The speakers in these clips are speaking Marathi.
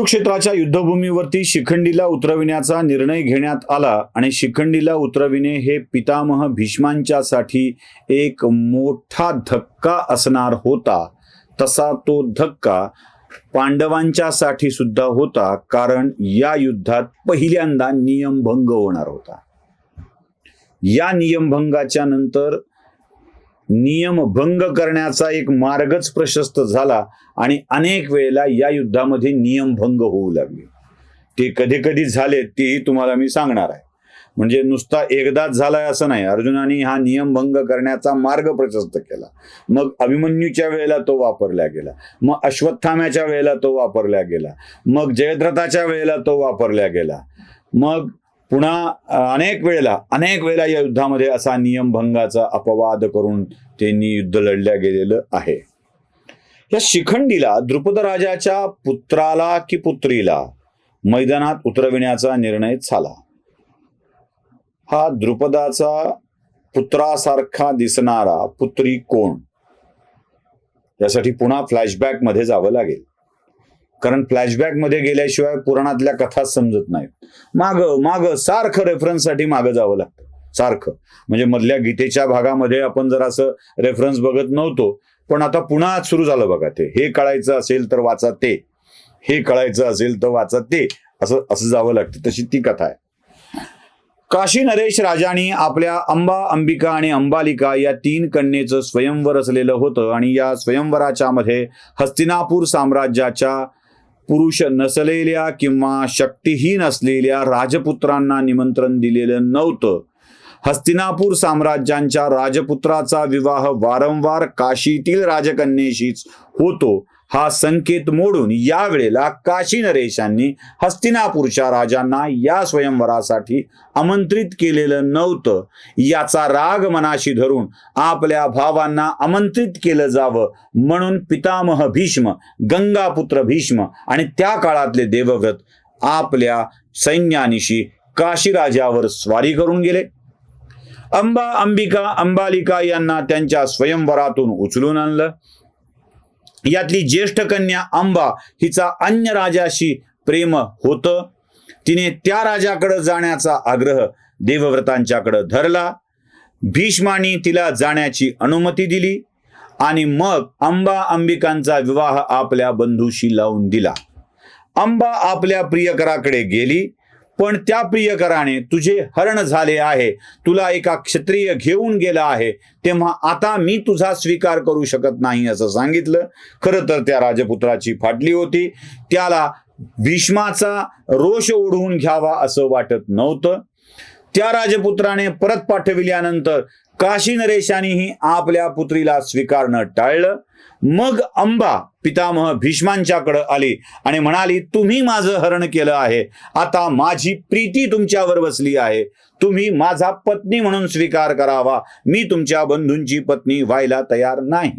कुरुक्षेत्राच्या युद्धभूमीवरती शिखंडीला उतरविण्याचा निर्णय घेण्यात आला आणि शिखंडीला उतरविणे हे पितामह भीष्मांच्यासाठी एक मोठा धक्का असणार होता. तसा तो धक्का पांडवांच्यासाठी सुद्धा होता कारण या युद्धात पहिल्यांदा नियमभंग होणार होता. या नियमभंगाच्या नंतर नियमभंग करण्याचा एक मार्गच प्रशस्त झाला आणि अनेक वेळेला या युद्धामध्ये नियमभंग होऊ लागले. ते कधी कधी झाले तेही तुम्हाला मी सांगणार आहे. म्हणजे नुसता एकदाच झालाय असं नाही. अर्जुनाने हा नियमभंग करण्याचा मार्ग प्रशस्त केला. मग अभिमन्यूच्या वेळेला तो वापरला गेला. मग अश्वत्थाम्याच्या वेळेला तो वापरला गेला. मग जयद्रथाच्या वेळेला तो वापरला गेला. मग पुन्हा अनेक वेळेला अनेक वेळेला या युद्धामध्ये असा नियमभंगाचा अपवाद करून त्यांनी युद्ध लढल्या गेलेलं आहे. या शिखंडीला द्रुपद राजाच्या पुत्राला की पुत्रीला मैदानात उतरविण्याचा निर्णय झाला. हा द्रुपदाचा पुत्रासारखा दिसणारा पुत्री कोण? यासाठी पुन्हा फ्लॅशबॅकमध्ये जावं लागेल. कारण फ्लॅशबॅकमध्ये गेल्याशिवाय पुराणातल्या कथा समजत नाहीत. माग माग सारखं रेफरन्ससाठी मागं जावं लागतं. सारखं. म्हणजे मधल्या गीतेच्या भागामध्ये आपण जर असं रेफरन्स बघत नव्हतो पण आता पुन्हा सुरू झालं बघा ते. हे कळायचं असेल तर वाचा ते. हे कळायचं असेल तर वाचा ते. असं असं जावं लागतं. तशी ती कथा आहे. काशी नरेश राजाने आपल्या अंबा अंबिका आणि अंबालिका या तीन कन्येचं स्वयंवर असलेलं होतं आणि या स्वयंवराच्या मध्ये हस्तिनापूर साम्राज्याच्या पुरुष नसलेल्या किंवा शक्तिहीन असलेल्या राजपुत्रांना निमंत्रण दिलेलं नव्हतं. हस्तिनापूर साम्राज्यांच्या राजपुत्राचा विवाह वारंवार काशीतील राजकन्येशीच होतो. हा संकेत मोडून यावेळेला काशी नरेशांनी हस्तिनापूरच्या राजांना या स्वयंवरासाठी आमंत्रित केलेलं नव्हतं. याचा राग मनाशी धरून आपल्या भावांना आमंत्रित केलं जावं म्हणून पितामह भीष्म गंगापुत्र भीष्म आणि त्या काळातले देवव्रत आपल्या सैन्यानिशी काशीराजावर स्वारी करून गेले. अंबा अंबिका अंबालिका यांना त्यांच्या स्वयंवरातून उचलून आणलं. यातली ज्येष्ठ कन्या अंबा हिचा अन्य राजाशी प्रेम होतं. तिने त्या राजाकडे जाण्याचा आग्रह देवव्रतांच्याकडे धरला. भीष्मानी तिला जाण्याची अनुमती दिली आणि मग अंबा अंबिकांचा विवाह आपल्या बंधूशी लावून दिला. अंबा आपल्या प्रियकराकडे गेली. पण त्या प्रियकराने तुझे हरण झाले आहे. तुला एका क्षत्रिय घेऊन गेला आहे. तेव्हा आता मी तुझा स्वीकार करू शकत नाही असं सांगितलं. खरं तर त्या राजपुत्राची फाटली होती. त्याला भीष्माचा रोष ओढवून घ्यावा असं वाटत नव्हतं. त्या राजपुत्राने परत पाठविल्यानंतर काशी नरेशानेही आपल्या पुत्रीला स्वीकारणं टाळलं. मग अंबा पितामह भीष्मांच्याकडं आली आणि म्हणाली तुम्ही माझं हरण केलं आहे. आता माझी प्रीती तुमच्यावर बसली आहे. तुम्ही माझा पत्नी म्हणून स्वीकार करावा. मी तुमच्या बंधूंची पत्नी व्हायला तयार नाही.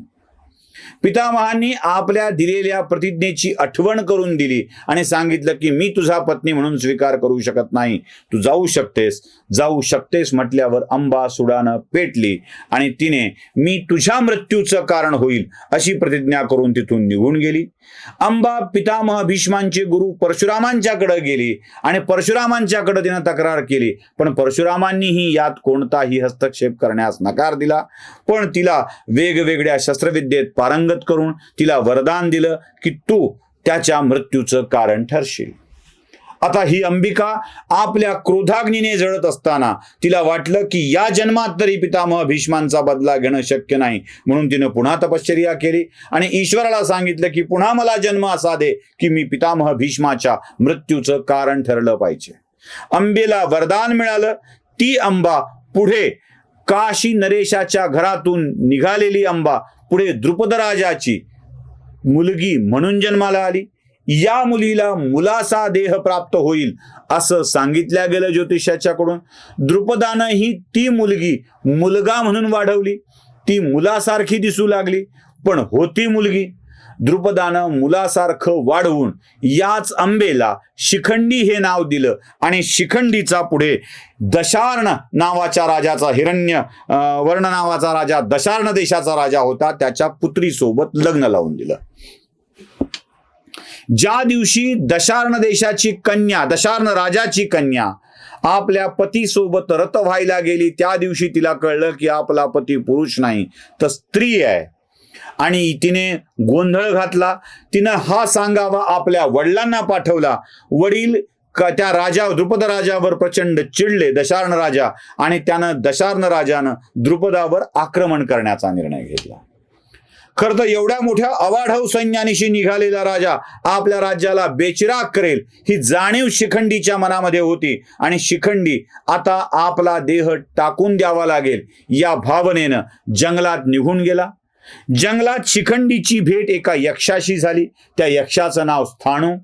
पितामहांनी आपल्या दिलेल्या प्रतिज्ञेची आठवण करून दिली आणि सांगितलं की मी तुझा पत्नी म्हणून स्वीकार करू शकत नाही. तू जाऊ शकतेस. जाऊ शकतेस म्हटल्यावर अंबा सुडानं पेटली आणि तिने मी तुझ्या मृत्यूचं कारण होईल अशी प्रतिज्ञा करून तिथून निघून गेली. अंबा पितामह भीष्मांचे गुरु परशुरामांच्याकडे गेली आणि परशुरामांच्याकडे तिनं तक्रार केली. पण परशुरामांनीही यात कोणताही हस्तक्षेप करण्यास नकार दिला. पण तिला वेगवेगळ्या शस्त्रविद्येत पारंगत करून तिला वरदान दिलं की तू त्याच्या मृत्यूचं कारण ठरशील. आता ही अंबिका आपल्या क्रोधाग्नीने जळत असताना तिला वाटलं की या जन्मात तरी पितामह भीष्मांचा बदला घेणं शक्य नाही. म्हणून तिनं पुन्हा तपश्चर्या केली आणि ईश्वराला सांगितलं की पुन्हा मला जन्म असा दे की मी पितामह भीष्माच्या मृत्यूचं कारण ठरलं पाहिजे. अंबेला वरदान मिळालं. ती अंबा पुढे काशी नरेशाच्या घरातून निघालेली अंबा पुढे द्रुपदराजाची मुलगी म्हणून जन्माला आली. या मुलीला मुलासा देह प्राप्त होईल असं सांगितल्या गेलं ज्योतिषाच्याकडून. द्रुपदानं ही ती मुलगी मुलगा म्हणून वाढवली. ती मुलासारखी दिसू लागली पण होती मुलगी. द्रुपदानं मुलासारखं वाढवून याच आंबेला शिखंडी हे नाव दिलं. आणि शिखंडीचा पुढे दशार्ण नावाच्या राजाचा हिरण्य वर्ण नावाचा राजा दशार्ण देशाचा राजा होता. त्याच्या पुत्रीसोबत लग्न लावून दिलं. ज्या दिवशी दशार्ण देशाची कन्या दशार्ण राजाची कन्या आपल्या पतीसोबत रत व्हायला गेली त्या दिवशी तिला कळलं की आपला पती पुरुष नाही तर स्त्री आहे. आणि तिने गोंधळ घातला. तिनं हा सांगावा आपल्या वडिलांना पाठवला. वडील त्या राजा द्रुपद राजावर प्रचंड चिडले दशार्ण राजा. आणि त्यानं दशार्ण राजानं द्रुपदावर आक्रमण करण्याचा निर्णय घेतला. खरं तर एवढ्या मोठ्या अवाढव सैन्यानिशी निघालेला राजा आपल्या राज्याला बेचिराग करेल ही जाणीव शिखंडीच्या मनामध्ये होती. आणि शिखंडी आता आपला देह टाकून द्यावा लागेल या भावनेनं जंगलात निघून गेला. जंगलात शिखंडीची भेट एका यक्षाशी झाली. त्या यक्षाचं नाव स्थाणू.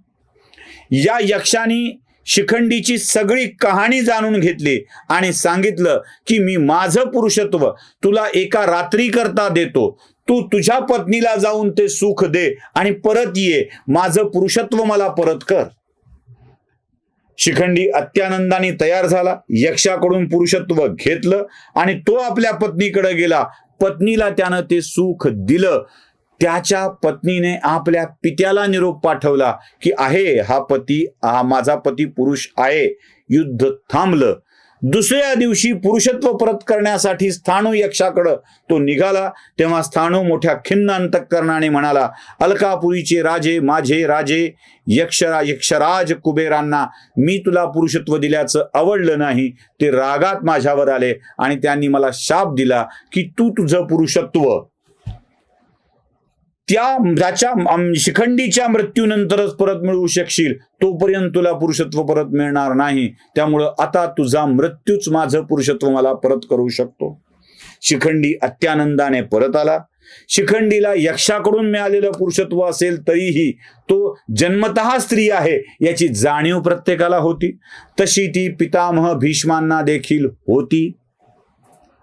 या यक्षाने शिखंडीची सगळी कहाणी जाणून घेतली आणि सांगितलं की मी माझं पुरुषत्व तुला एका रात्री करता देतो. तू तुझ्या पत्नीला जाऊन ते सुख दे आणि परत ये. माझं पुरुषत्व मला परत कर. शिखंडी अत्यानंदाने तयार झाला. यक्षाकडून पुरुषत्व घेतलं आणि तो आपल्या पत्नीकडे गेला. पत्नीला त्यानं ते सुख दिलं. त्याच्या पत्नीने आपल्या पित्याला निरोप पाठवला की आहे हा पती हा माझा पती पुरुष आहे. युद्ध थांबलं. दुसऱ्या दिवशी पुरुषत्व परत करण्यासाठी स्थाणू यक्षाकडं तो निघाला. तेव्हा स्थाणू मोठ्या खिन्न अंतकरणाने म्हणाला अलकापुरीचे राजे माझे राजे यक्षरा यक्षराज कुबेरांना मी तुला पुरुषत्व दिल्याचं आवडलं नाही. ते रागात माझ्यावर आले आणि त्यांनी मला शाप दिला की तू तुझं पुरुषत्व त्या ज्याच्या शिखंडीच्या मृत्यूनंतरच परत मिळू शकशील. तोपर्यंत तुला पुरुषत्व परत मिळणार नाही. त्यामुळं आता तुझा मृत्यूच माझं पुरुषत्व मला परत करू शकतो. शिखंडी अत्यानंदाने परत आला. शिखंडीला यक्षाकडून मिळालेलं पुरुषत्व असेल तरीही तो जन्मतः स्त्री आहे याची जाणीव प्रत्येकाला होती. तशी ती पितामह भीष्मांना देखील होती.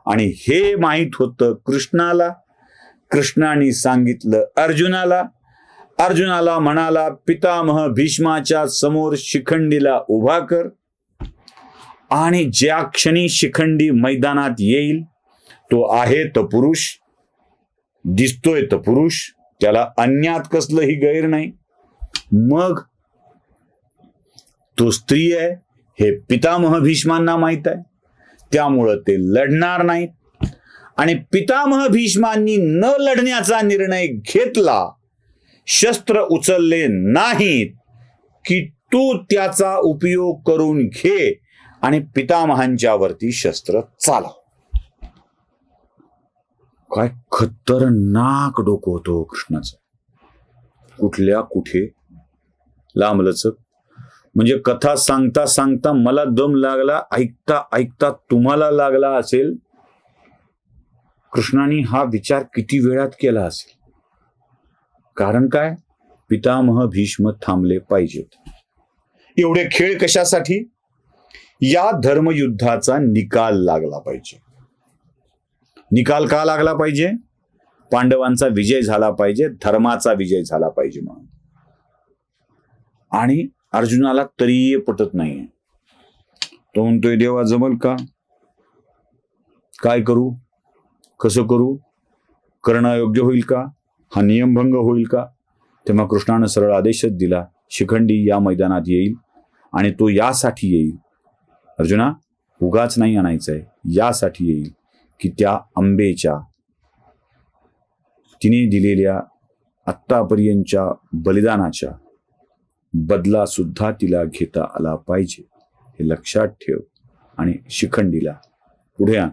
आणि हे माहीत होतं कृष्णाला. कृष्णाने सांगितलं अर्जुनाला अर्जुनाला म्हणाला पितामह भीष्माच्या समोर शिखंडीला उभा कर. आणि ज्या क्षणी शिखंडी मैदानात येईल तो आहे तर पुरुष दिसतोय तर पुरुष त्याला अन्यात कसलंही गैर नाही. मग तो स्त्री आहे हे पितामह भीष्मांना माहीत आहे. त्यामुळं ते लढणार नाहीत. आणि पितामह भीष्मांनी न लढण्याचा निर्णय घेतला शस्त्र उचलले नाहीत की तू त्याचा उपयोग करून घे आणि पितामहांच्या वरती शस्त्र चालव. काय खतरनाक डोकं होतो हो कृष्णाचं. कुठल्या कुठे? लांबलचक. म्हणजे कथा सांगता सांगता मला दम लागला ऐकता ऐकता तुम्हाला लागला असेल कृष्णाने हा विचार किती वेळात केला असेल? कारण काय? पितामह भीष्म थांबले पाहिजेत. एवढे खेळ कशासाठी? या धर्मयुद्धाचा निकाल लागला पाहिजे. निकाल का लागला पाहिजे? पांडवांचा विजय झाला पाहिजे धर्माचा विजय झाला पाहिजे म्हणून. आणि अर्जुनाला तरीही पटत नाहीये. तो म्हणतोय देवा जमल का? काय करू? कसं करू? करणं योग्य होईल का? हा नियमभंग होईल का? तेव्हा कृष्णानं सरळ आदेशच दिला शिखंडी या मैदानात येईल आणि तो यासाठी येईल. अर्जुना उगाच नाही आणायचंय यासाठी येईल की त्या आंबेच्या. तिने दिलेल्या आत्तापर्यंतच्या बलिदानाच्या बदला सुद्धा तिला घेता आला पाहिजे. हे लक्षात ठेव आणि शिखंडीला पुढे आण.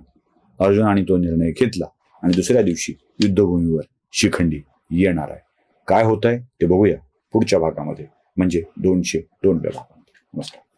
अर्जुनाने तो निर्णय घेतला. आणि दुसऱ्या दिवशी युद्धभूमीवर शिखंडी येणार आहे. काय होत आहे ते बघूया पुढच्या भागामध्ये. म्हणजे दोनशे दोन भागामध्ये नमस्कार.